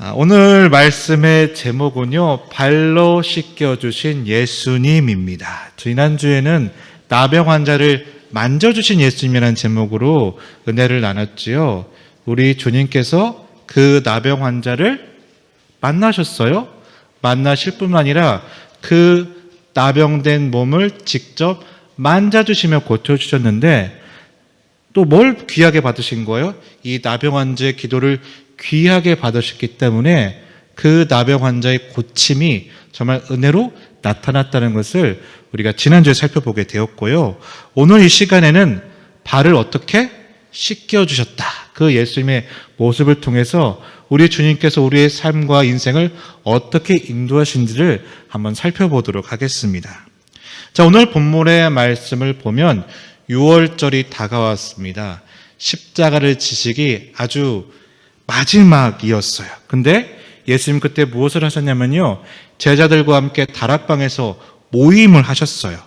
아, 오늘 말씀의 제목은요, 발로 씻겨주신 예수님입니다. 지난주에는 나병 환자를 만져주신 예수님이라는 제목으로 은혜를 나눴지요. 우리 주님께서 그 나병 환자를 만나셨어요. 만나실 뿐만 아니라 그 나병된 몸을 직접 만져주시며 고쳐주셨는데 또 뭘 귀하게 받으신 거예요? 이 나병 환자의 기도를 귀하게 받으셨기 때문에 그 나병 환자의 고침이 정말 은혜로 나타났다는 것을 우리가 지난주에 살펴보게 되었고요. 오늘 이 시간에는 발을 어떻게 씻겨주셨다. 그 예수님의 모습을 통해서 우리 주님께서 우리의 삶과 인생을 어떻게 인도하신지를 한번 살펴보도록 하겠습니다. 자, 오늘 본문의 말씀을 보면 6월절이 다가왔습니다. 십자가를 지시기 아주 마지막이었어요. 근데 예수님 그때 무엇을 하셨냐면요. 제자들과 함께 다락방에서 모임을 하셨어요.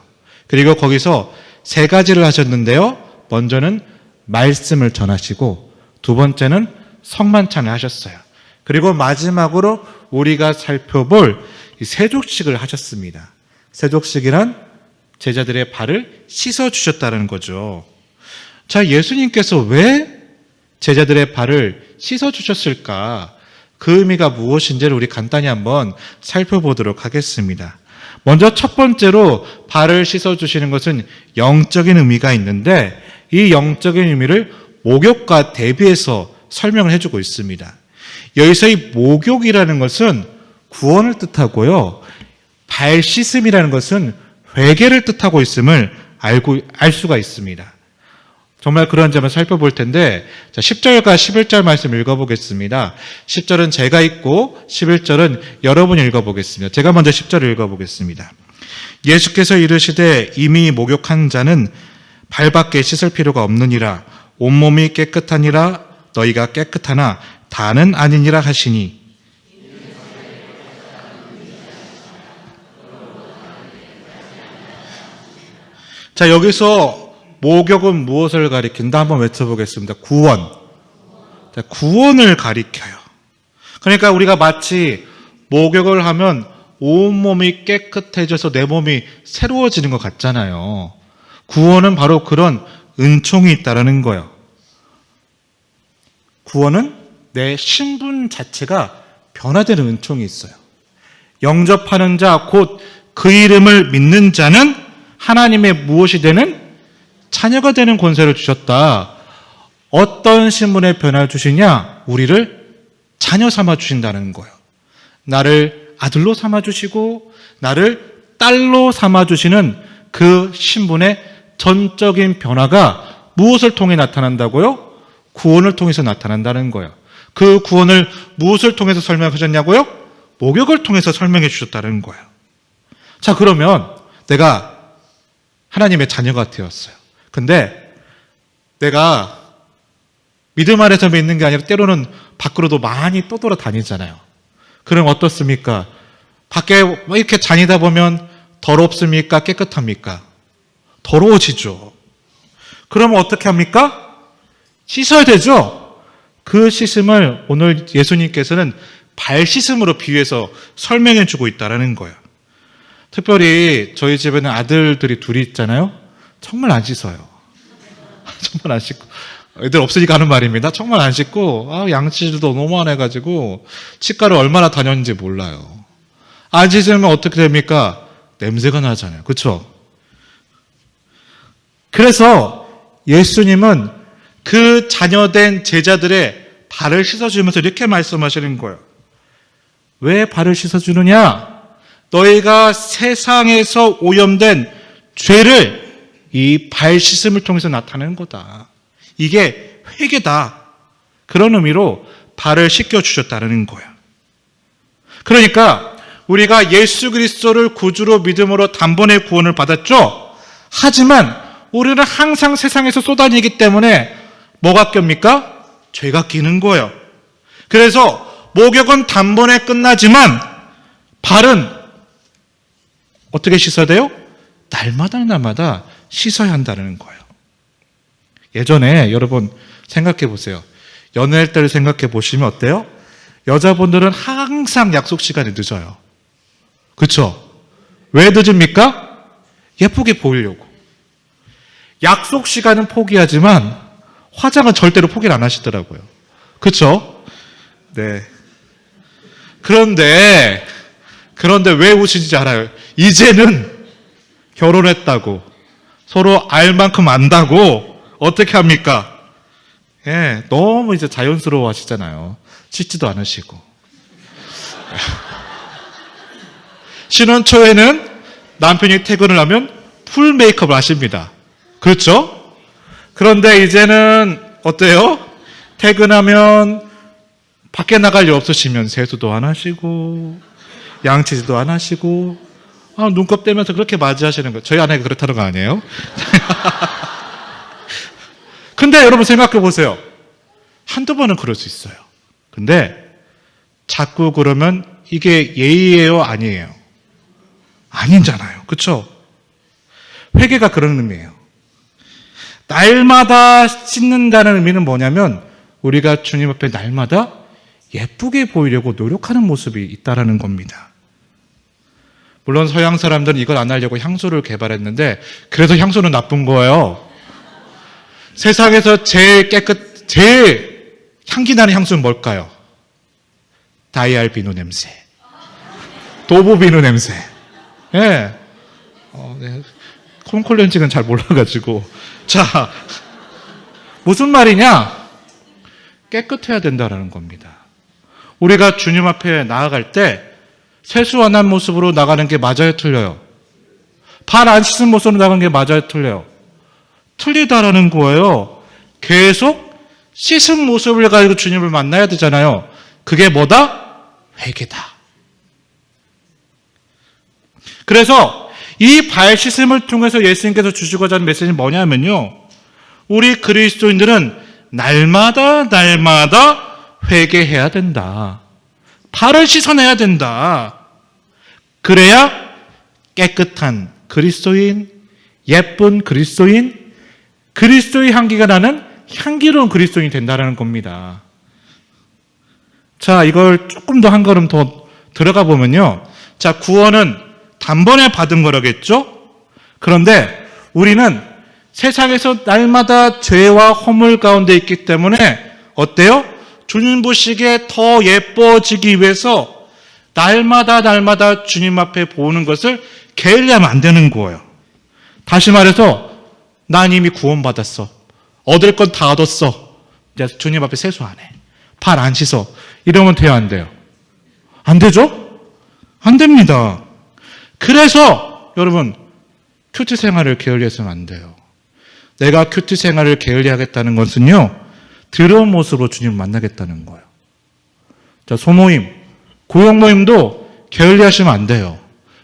그리고 거기서 세 가지를 하셨는데요. 먼저는 말씀을 전하시고 두 번째는 성만찬을 하셨어요. 그리고 마지막으로 우리가 살펴볼 이 세족식을 하셨습니다. 세족식이란 제자들의 발을 씻어 주셨다는 거죠. 자, 예수님께서 왜 제자들의 발을 씻어 주셨을까? 그 의미가 무엇인지를 우리 간단히 한번 살펴보도록 하겠습니다. 먼저 첫 번째로 발을 씻어 주시는 것은 영적인 의미가 있는데 이 영적인 의미를 목욕과 대비해서 설명을 해주고 있습니다. 여기서 이 목욕이라는 것은 구원을 뜻하고요. 발 씻음이라는 것은 회개를 뜻하고 있음을 알고 알 수가 있습니다. 정말 그런 점을 살펴볼 텐데 자, 10절과 11절 말씀 읽어보겠습니다. 10절은 제가 읽고 11절은 여러분이 읽어보겠습니다. 제가 먼저 10절을 읽어보겠습니다. 예수께서 이르시되 이미 목욕한 자는 발밖에 씻을 필요가 없느니라 온몸이 깨끗하니라 너희가 깨끗하나 다는 아니니라 하시니 자 여기서 목욕은 무엇을 가리킨다 한번 외쳐보겠습니다. 구원. 자, 구원을 가리켜요. 그러니까 우리가 마치 목욕을 하면 온몸이 깨끗해져서 내 몸이 새로워지는 것 같잖아요. 구원은 바로 그런 은총이 있다라는 거예요. 구원은 내 신분 자체가 변화되는 은총이 있어요. 영접하는 자, 곧 그 이름을 믿는 자는 하나님의 무엇이 되는 자녀가 되는 권세를 주셨다. 어떤 신분의 변화를 주시냐? 우리를 자녀 삼아 주신다는 거예요. 나를 아들로 삼아 주시고 나를 딸로 삼아 주시는 그 신분의 전적인 변화가 무엇을 통해 나타난다고요? 구원을 통해서 나타난다는 거예요. 그 구원을 무엇을 통해서 설명하셨냐고요? 목욕을 통해서 설명해 주셨다는 거예요. 자, 그러면 내가 하나님의 자녀가 되었어요. 근데 내가 믿음 아래서 믿는 게 아니라 때로는 밖으로도 많이 떠돌아 다니잖아요. 그럼 어떻습니까? 밖에 뭐 이렇게 다니다 보면 더럽습니까? 깨끗합니까? 더러워지죠. 그러면 어떻게 합니까? 씻어야 되죠? 그 씻음을 오늘 예수님께서는 발 씻음으로 비유해서 설명해 주고 있다는 거예요. 특별히 저희 집에는 아들들이 둘이 있잖아요. 정말 안 씻어요. 정말 안 씻고. 애들 없으니까 하는 말입니다. 정말 안 씻고, 아, 양치질도 너무 안 해가지고, 치과를 얼마나 다녔는지 몰라요. 안 씻으면 어떻게 됩니까? 냄새가 나잖아요. 그쵸? 그래서 예수님은 그 자녀된 제자들의 발을 씻어주면서 이렇게 말씀하시는 거예요. 왜 발을 씻어주느냐? 너희가 세상에서 오염된 죄를 이 발 씻음을 통해서 나타내는 거다. 이게 회개다. 그런 의미로 발을 씻겨 주셨다는 거야. 그러니까 우리가 예수 그리스도를 구주로 믿음으로 단번에 구원을 받았죠. 하지만 우리는 항상 세상에서 쏟아내기 때문에 뭐가 낍니까? 죄가 끼는 거예요. 그래서 목욕은 단번에 끝나지만 발은 어떻게 씻어야 돼요? 날마다 날마다 씻어야 한다는 거예요. 예전에 여러분 생각해 보세요. 연애할 때를 생각해 보시면 어때요? 여자분들은 항상 약속 시간에 늦어요. 그쵸? 왜 늦습니까? 예쁘게 보이려고. 약속 시간은 포기하지만 화장은 절대로 포기를 안 하시더라고요. 그쵸? 네. 그런데, 그런데 왜 우시는지 알아요? 이제는 결혼했다고, 서로 알 만큼 안다고, 어떻게 합니까? 예, 너무 이제 자연스러워 하시잖아요. 씻지도 않으시고. 신혼 초에는 남편이 퇴근을 하면 풀 메이크업을 하십니다. 그렇죠? 그런데 이제는 어때요? 퇴근하면 밖에 나갈 일 없으시면 세수도 안 하시고 양치질도 안 하시고 아, 눈곱 떼면서 그렇게 맞이하시는 거. 저희 아내가 그렇다는 거 아니에요? 근데 여러분 생각해 보세요. 한두 번은 그럴 수 있어요. 근데 자꾸 그러면 이게 예의예요, 아니에요? 아니잖아요. 그쵸? 회개가 그런 의미예요. 날마다 씻는다는 의미는 뭐냐면 우리가 주님 앞에 날마다 예쁘게 보이려고 노력하는 모습이 있다라는 겁니다. 물론 서양 사람들은 이걸 안 하려고 향수를 개발했는데 그래서 향수는 나쁜 거예요. 세상에서 제일 깨끗, 제일 향기 나는 향수는 뭘까요? 다이알 비누 냄새. 도보 비누 냄새. 예. 네. 어, 네. 콩콜렌징은 잘 몰라가지고. 자, 무슨 말이냐? 깨끗해야 된다라는 겁니다. 우리가 주님 앞에 나아갈 때 세수한 모습으로 나가는 게 맞아요, 틀려요? 발 안 씻은 모습으로 나가는 게 맞아요, 틀려요? 틀리다라는 거예요. 계속 씻은 모습을 가지고 주님을 만나야 되잖아요. 그게 뭐다? 회개다. 그래서 이 발 씻음을 통해서 예수님께서 주시고자 하는 메시지는 뭐냐면요. 우리 그리스도인들은 날마다 날마다 회개해야 된다. 발을 씻어내야 된다. 그래야 깨끗한 그리스도인, 예쁜 그리스도인, 그리스도의 향기가 나는 향기로운 그리스도인이 된다는 겁니다. 자, 이걸 조금 더 한 걸음 더 들어가 보면요. 자, 구원은 단번에 받은 거라겠죠? 그런데 우리는 세상에서 날마다 죄와 허물 가운데 있기 때문에 어때요? 주님 보시기에 더 예뻐지기 위해서 날마다 날마다 주님 앞에 보는 것을 게을리하면 안 되는 거예요. 다시 말해서 난 이미 구원받았어. 얻을 건 다 얻었어. 이제 주님 앞에 세수 안 해. 발안 씻어. 이러면 돼요, 안 돼요? 안 되죠? 안 됩니다. 그래서 여러분 큐티 생활을 게을리해서는 안 돼요. 내가 큐티 생활을 게을리하겠다는 것은요. 더러운 모습으로 주님을 만나겠다는 거예요. 자, 소모임, 고용 모임도 게을리하시면 안 돼요.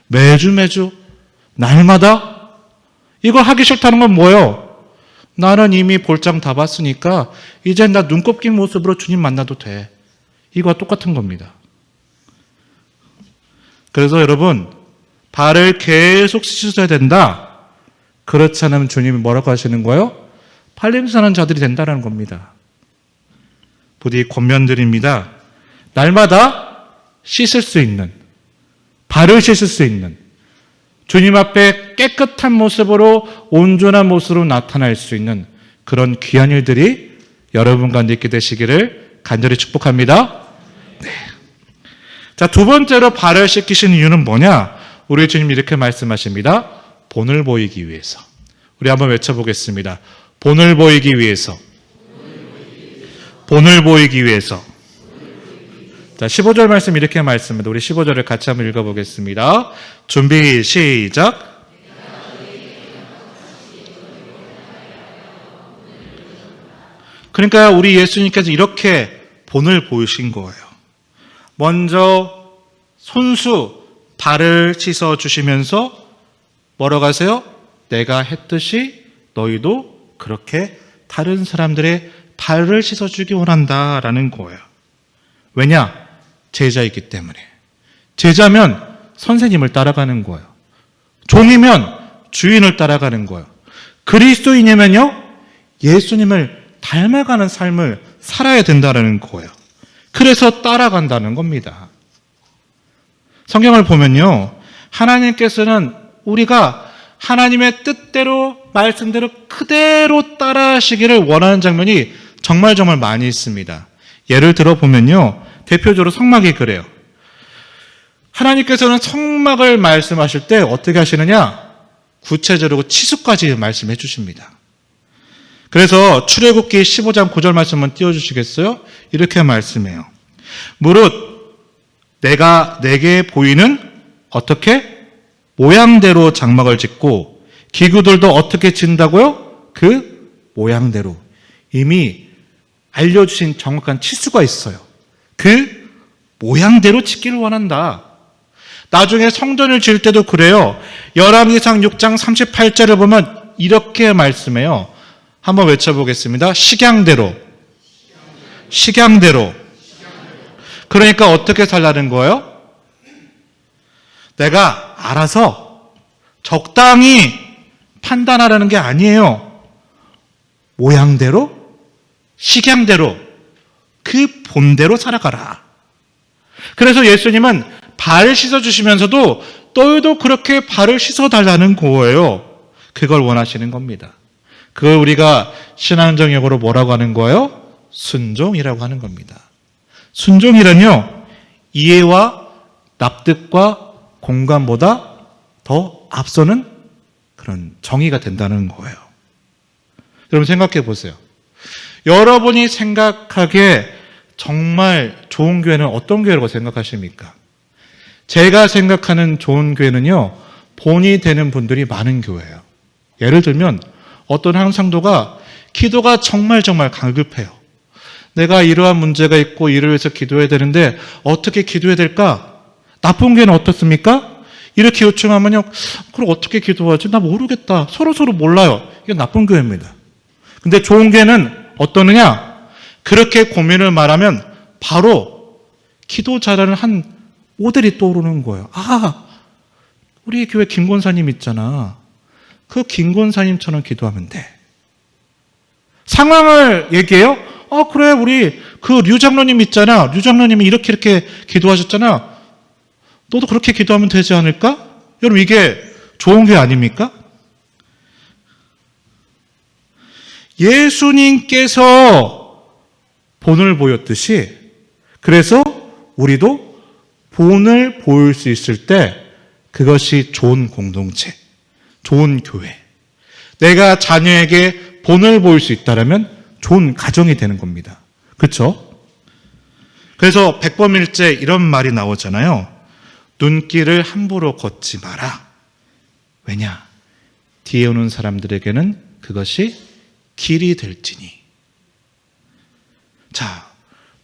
매주 매주 날마다 이걸 하기 싫다는 건 뭐예요? 나는 이미 볼장 다 봤으니까 이제 나 눈곱 낀 모습으로 주님 만나도 돼. 이거와 똑같은 겁니다. 그래서 여러분 발을 계속 씻으셔야 된다. 그렇지 않으면 주님이 뭐라고 하시는 거예요? 팔림사는 자들이 된다는 겁니다. 부디 권면드립니다. 날마다 씻을 수 있는, 발을 씻을 수 있는, 주님 앞에 깨끗한 모습으로 온전한 모습으로 나타날 수 있는 그런 귀한 일들이 여러분 가운데 있게 되시기를 간절히 축복합니다. 네. 자, 두 번째로 발을 씻기신 이유는 뭐냐? 우리 주님 이렇게 말씀하십니다. 본을 보이기 위해서. 우리 한번 외쳐보겠습니다. 본을 보이기 위해서. 본을 보이기 위해서. 자, 15절 말씀 이렇게 말씀합니다. 우리 15절을 같이 한번 읽어보겠습니다. 준비, 시작. 그러니까 우리 예수님께서 이렇게 본을 보이신 거예요. 먼저 손수 발을 씻어 주시면서 뭐라고 하세요? 내가 했듯이 너희도 그렇게 다른 사람들의 발을 씻어 주기 원한다라는 거예요. 왜냐? 제자이기 때문에. 제자면 선생님을 따라가는 거예요. 종이면 주인을 따라가는 거예요. 그리스도인이면요, 예수님을 닮아가는 삶을 살아야 된다는 거예요. 그래서 따라간다는 겁니다. 성경을 보면요. 하나님께서는 우리가 하나님의 뜻대로 말씀대로 그대로 따라 하시기를 원하는 장면이 정말 정말 많이 있습니다. 예를 들어 보면요. 대표적으로 성막이 그래요. 하나님께서는 성막을 말씀하실 때 어떻게 하시느냐? 구체적으로 치수까지 말씀해 주십니다. 그래서 출애굽기 15장 9절 말씀만 띄워 주시겠어요? 이렇게 말씀해요. 무릇 내가 내게 보이는 어떻게 모양대로 장막을 짓고 기구들도 어떻게 짓는다고요? 그 모양대로 이미 알려주신 정확한 치수가 있어요. 그 모양대로 짓기를 원한다. 나중에 성전을 지을 때도 그래요. 열왕기상 6장 38절을 보면 이렇게 말씀해요. 한번 외쳐보겠습니다. 식양대로. 식양대로. 그러니까 어떻게 살라는 거예요? 내가 알아서 적당히 판단하라는 게 아니에요. 모양대로, 식양대로, 그 본대로 살아가라. 그래서 예수님은 발 씻어주시면서도 너희도 그렇게 발을 씻어달라는 거예요. 그걸 원하시는 겁니다. 그걸 우리가 신앙정역으로 뭐라고 하는 거예요? 순종이라고 하는 겁니다. 순종이란요, 이해와 납득과 공감보다 더 앞서는 그런 정의가 된다는 거예요. 여러분 생각해 보세요. 여러분이 생각하기에 정말 좋은 교회는 어떤 교회라고 생각하십니까? 제가 생각하는 좋은 교회는요, 본이 되는 분들이 많은 교회예요. 예를 들면 어떤 항상도가 기도가 정말 정말 갈급해요. 내가 이러한 문제가 있고 이를 위해서 기도해야 되는데 어떻게 기도해야 될까? 나쁜 교회는 어떻습니까? 이렇게 요청하면요, 그럼 어떻게 기도하지? 나 모르겠다. 서로 서로 몰라요. 이게 나쁜 교회입니다. 근데 좋은 교회는 어떠느냐? 그렇게 고민을 말하면 바로 기도 잘하는 한 모델이 떠오르는 거예요. 아, 우리 교회 김권사님 있잖아. 그 김권사님처럼 기도하면 돼. 상황을 얘기해요? 아, 그래, 우리 그 류 장로님 있잖아. 류 장로님이 이렇게 이렇게 기도하셨잖아. 너도 그렇게 기도하면 되지 않을까? 여러분, 이게 좋은 게 아닙니까? 예수님께서 본을 보였듯이 그래서 우리도 본을 보일 수 있을 때 그것이 좋은 공동체, 좋은 교회. 내가 자녀에게 본을 보일 수 있다면 좋은 가정이 되는 겁니다. 그렇죠? 그래서 백범일제 이런 말이 나오잖아요. 눈길을 함부로 걷지 마라. 왜냐? 뒤에 오는 사람들에게는 그것이 길이 될지니. 자,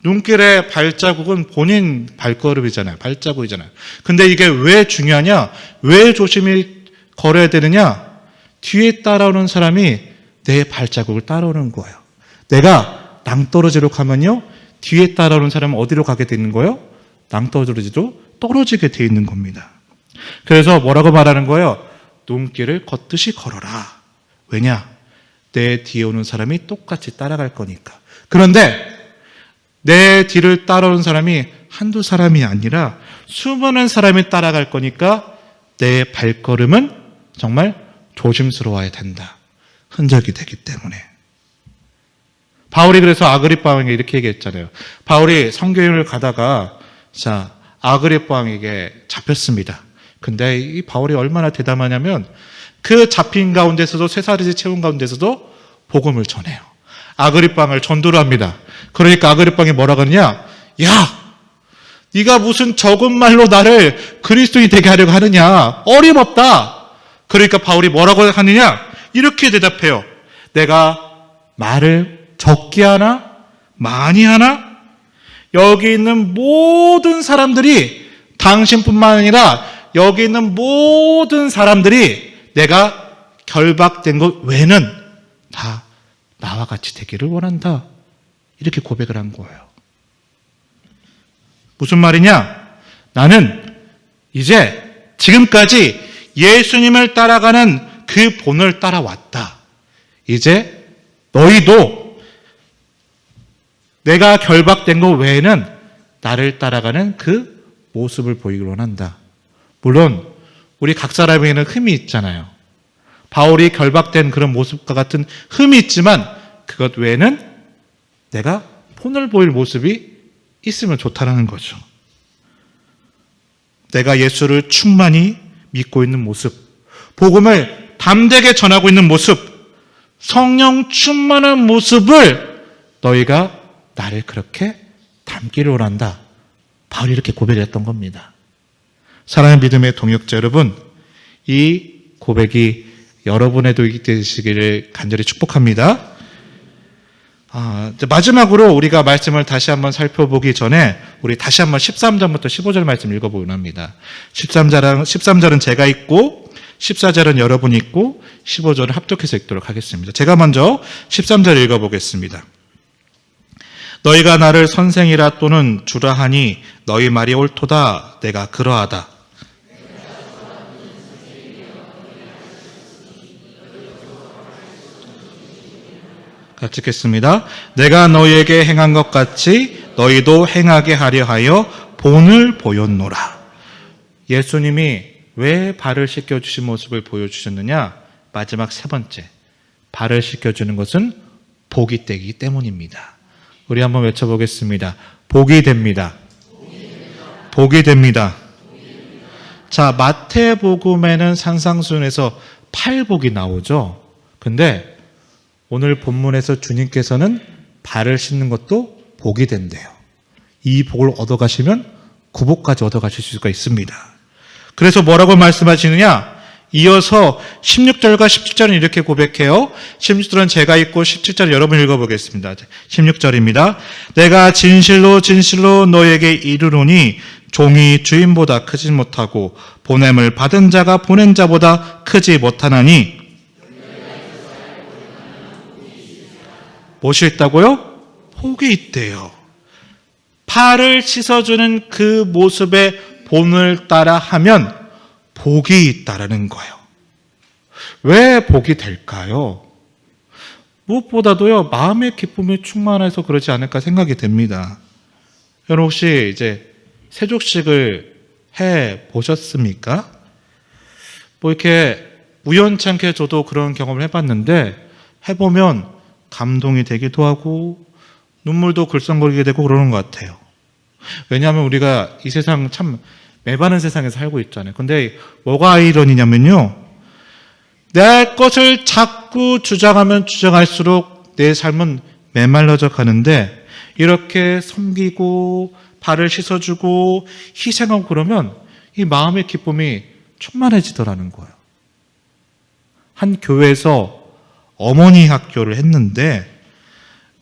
눈길의 발자국은 본인 발걸음이잖아요. 발자국이잖아요. 근데 이게 왜 중요하냐? 왜 조심히 걸어야 되느냐? 뒤에 따라오는 사람이 내 발자국을 따라오는 거예요. 내가 낭떠러지로 가면요. 뒤에 따라오는 사람은 어디로 가게 되는 거예요? 낭떠러지로 떨어지게 돼 있는 겁니다. 그래서 뭐라고 말하는 거예요? 눈길을 걷듯이 걸어라. 왜냐? 내 뒤에 오는 사람이 똑같이 따라갈 거니까. 그런데 내 뒤를 따라오는 사람이 한두 사람이 아니라 수많은 사람이 따라갈 거니까 내 발걸음은 정말 조심스러워야 된다. 흔적이 되기 때문에. 바울이 그래서 아그리파 왕에게 이렇게 얘기했잖아요. 바울이 성교행을 가다가 자 아그리파 왕에게 잡혔습니다. 근데 이 바울이 얼마나 대담하냐면 그 잡힌 가운데서도 쇠사리지 채운 가운데서도 복음을 전해요. 아그리빵을 전도를 합니다. 그러니까 아그리빵이 뭐라 그러냐? 야, 네가 무슨 적은 말로 나를 그리스도인이 되게 하려고 하느냐? 어림없다. 그러니까 바울이 뭐라고 하느냐? 이렇게 대답해요. 내가 말을 적게 하나? 많이 하나? 여기 있는 모든 사람들이 당신뿐만 아니라 여기 있는 모든 사람들이 내가 결박된 것 외에는 다 나와 같이 되기를 원한다. 이렇게 고백을 한 거예요. 무슨 말이냐? 나는 이제 지금까지 예수님을 따라가는 그 본을 따라왔다. 이제 너희도 내가 결박된 것 외에는 나를 따라가는 그 모습을 보이길 원한다. 물론 우리 각 사람에게는 흠이 있잖아요. 바울이 결박된 그런 모습과 같은 흠이 있지만 그것 외에는 내가 본을 보일 모습이 있으면 좋다라는 거죠. 내가 예수를 충만히 믿고 있는 모습, 복음을 담대게 전하고 있는 모습, 성령 충만한 모습을 너희가 나를 그렇게 담기를 원한다. 바울이 이렇게 고백했던 겁니다. 사랑하는 믿음의 동역자 여러분, 이 고백이 여러분에도 있게 되시기를 간절히 축복합니다. 아, 마지막으로 우리가 말씀을 다시 한번 살펴보기 전에 우리 다시 한번 13절부터 15절 말씀 읽어보곤 합니다. 13절은, 13절은 제가 읽고 14절은 여러분이 읽고 15절은 합독해서 읽도록 하겠습니다. 제가 먼저 13절 읽어보겠습니다. 너희가 나를 선생이라 또는 주라 하니 너희 말이 옳도다 내가 그러하다. 같이 읽겠습니다. 내가 너희에게 행한 것 같이 너희도 행하게 하려 하여 본을 보였노라. 예수님이 왜 발을 씻겨 주신 모습을 보여 주셨느냐? 마지막 세 번째. 발을 씻겨 주는 것은 복이 되기 때문입니다. 우리 한번 외쳐 보겠습니다. 복이 됩니다. 복이 됩니다. 자, 마태복음에는 산상순에서 팔복이 나오죠. 근데 오늘 본문에서 주님께서는 발을 씻는 것도 복이 된대요. 이 복을 얻어가시면 구복까지 얻어가실 수가 있습니다. 그래서 뭐라고 말씀하시느냐? 이어서 16절과 17절은 이렇게 고백해요. 16절은 제가 읽고 17절 여러분 읽어보겠습니다. 16절입니다. 내가 진실로 진실로 너에게 이르노니 종이 주인보다 크지 못하고 보냄을 받은 자가 보낸 자보다 크지 못하나니 무엇이 있다고요? 복이 있대요. 팔을 씻어주는 그 모습의 본을 따라 하면 복이 있다라는 거예요. 왜 복이 될까요? 무엇보다도요, 마음의 기쁨이 충만해서 그러지 않을까 생각이 됩니다. 여러분 혹시 이제 세족식을 해 보셨습니까? 뭐 이렇게 우연찮게 저도 그런 경험을 해봤는데 해보면 감동이 되기도 하고 눈물도 글썽거리게 되고 그러는 것 같아요. 왜냐하면 우리가 이 세상 참 매반은 세상에서 살고 있잖아요. 근데 뭐가 아이러니냐면요. 내 것을 자꾸 주장하면 주장할수록 내 삶은 메말라져 가는데 이렇게 섬기고 발을 씻어주고 희생하고 그러면 이 마음의 기쁨이 충만해지더라는 거예요. 한 교회에서 어머니 학교를 했는데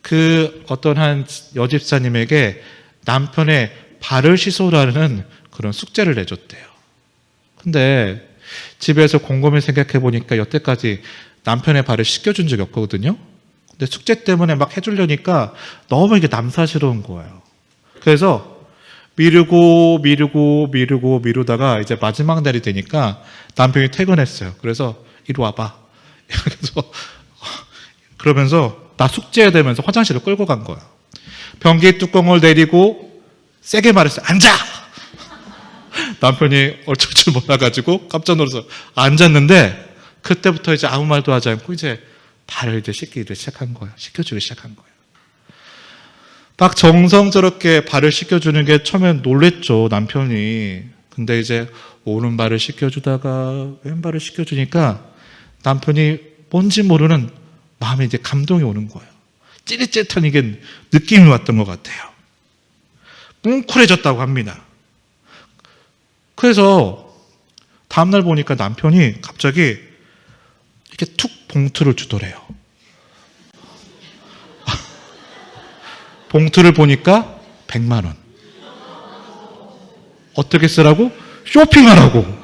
그 어떤 한 여집사님에게 남편의 발을 씻어라는 그런 숙제를 내줬대요. 근데 집에서 곰곰이 생각해 보니까 여태까지 남편의 발을 씻겨준 적이 없거든요. 근데 숙제 때문에 막 해주려니까 너무 이게 남사스러운 거예요. 그래서 미루고 미루고 미루고 미루다가 이제 마지막 날이 되니까 남편이 퇴근했어요. 그래서 이리 와봐. 그래서 그러면서 나 숙제해야 되면서 화장실을 끌고 간 거야. 변기 뚜껑을 내리고 세게 말했어요. 앉아! 남편이 어쩔 줄 몰라가지고 깜짝 놀라서 앉았는데 그때부터 이제 아무 말도 하지 않고 이제 발을 이제 씻기를 시작한 거예요. 씻겨주기 시작한 거예요. 막 정성스럽게 발을 씻겨주는 게 처음엔 놀랬죠, 남편이. 근데 이제 오른발을 씻겨주다가 왼발을 씻겨주니까 남편이 뭔지 모르는 마음에 이제 감동이 오는 거예요. 찌릿찌릿한 이게 느낌이 왔던 것 같아요. 뭉클해졌다고 합니다. 그래서 다음날 보니까 남편이 갑자기 이렇게 툭 봉투를 주더래요. 봉투를 보니까 100만 원. 어떻게 쓰라고? 쇼핑하라고.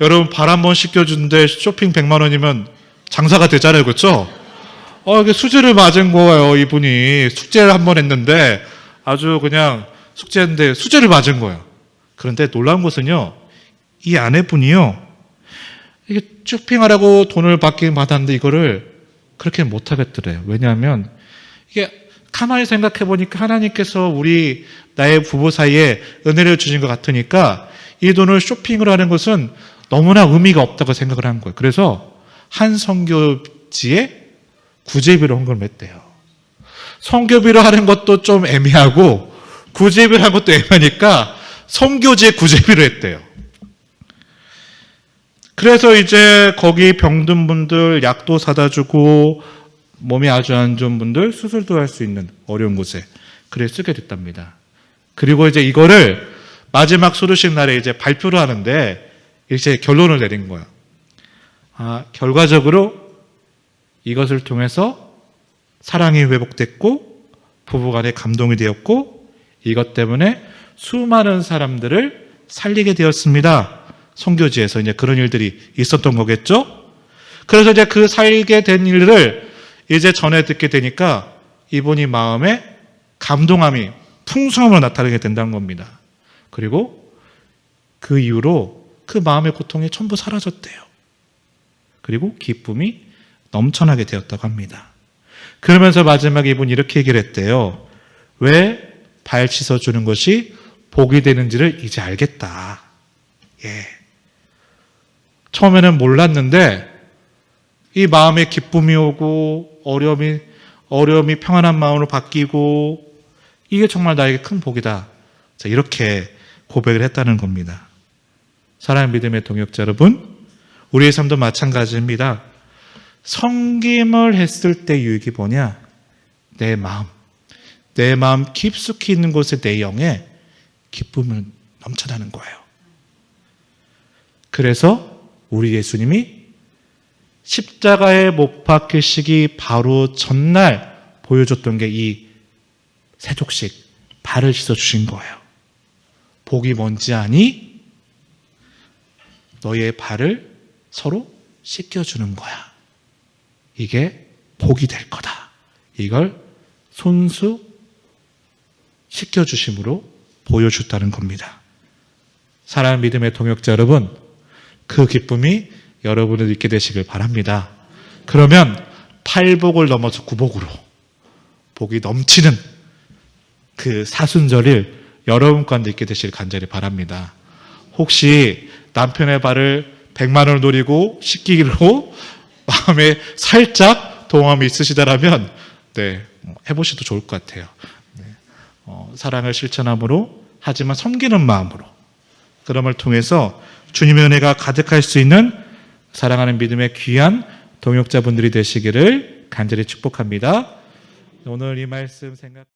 여러분 발 한 번 씻겨주는데 쇼핑 100만 원이면 장사가 되잖아요. 그렇죠? 어, 이게 수지를 맞은 거예요. 이분이 숙제를 한 번 했는데 아주 그냥 숙제했는데 수제를 맞은 거예요. 그런데 놀라운 것은요. 이 아내분이요. 이게 쇼핑하라고 돈을 받긴 받았는데 이거를 그렇게 못 하겠더래요. 왜냐하면 이게 가만히 생각해 보니까 하나님께서 우리 나의 부부 사이에 은혜를 주신 것 같으니까 이 돈을 쇼핑을 하는 것은 너무나 의미가 없다고 생각을 한 거예요. 그래서 한 성교지에 구제비를 헌금을 했대요. 성교비로 하는 것도 좀 애매하고 구제비를 하는 것도 애매하니까 성교지에 구제비를 했대요. 그래서 이제 거기 병든 분들 약도 사다 주고 몸이 아주 안 좋은 분들 수술도 할 수 있는 어려운 곳에 그래 쓰게 됐답니다. 그리고 이제 이거를 마지막 수료식 날에 이제 발표를 하는데 이제 결론을 내린 거야. 아, 결과적으로 이것을 통해서 사랑이 회복됐고 부부간에 감동이 되었고 이것 때문에 수많은 사람들을 살리게 되었습니다. 성교지에서 이제 그런 일들이 있었던 거겠죠? 그래서 이제 그 살게 된 일을 이제 전해 듣게 되니까 이분이 마음에 감동함이 풍성함으로 나타나게 된다는 겁니다. 그리고 그 이후로 그 마음의 고통이 전부 사라졌대요. 그리고 기쁨이 넘쳐나게 되었다고 합니다. 그러면서 마지막에 이분이 이렇게 얘기를 했대요. 왜 발 씻어주는 것이 복이 되는지를 이제 알겠다. 예. 처음에는 몰랐는데 이 마음에 기쁨이 오고 어려움이 어려움이 평안한 마음으로 바뀌고 이게 정말 나에게 큰 복이다. 자, 이렇게 고백을 했다는 겁니다. 사랑하는 믿음의 동역자 여러분, 우리의 삶도 마찬가지입니다. 성김을 했을 때 유익이 뭐냐? 내 마음, 내 마음 깊숙이 있는 곳에 내 영에 기쁨을 넘쳐나는 거예요. 그래서 우리 예수님이 십자가에 못 박히시기 바로 전날 보여줬던 게 이 세족식 발을 씻어 주신 거예요. 복이 뭔지 아니? 너의 발을 서로 씻겨 주는 거야. 이게 복이 될 거다. 이걸 손수 씻겨 주심으로 보여줬다는 겁니다. 사랑하는 믿음의 동역자 여러분, 그 기쁨이 여러분을 있게 되시길 바랍니다. 그러면 팔복을 넘어서 구복으로 복이 넘치는 그 사순절일 여러분 가운데 있게 되시길 간절히 바랍니다. 혹시 남편의 발을 100만 원을 노리고 씻기로 마음에 살짝 동함이 있으시다라면 네, 해보셔도 좋을 것 같아요. 네, 어, 사랑을 실천함으로 하지만 섬기는 마음으로 그럼을 통해서 주님의 은혜가 가득할 수 있는 사랑하는 믿음의 귀한 동역자분들이 되시기를 간절히 축복합니다. 오늘 이 말씀 생각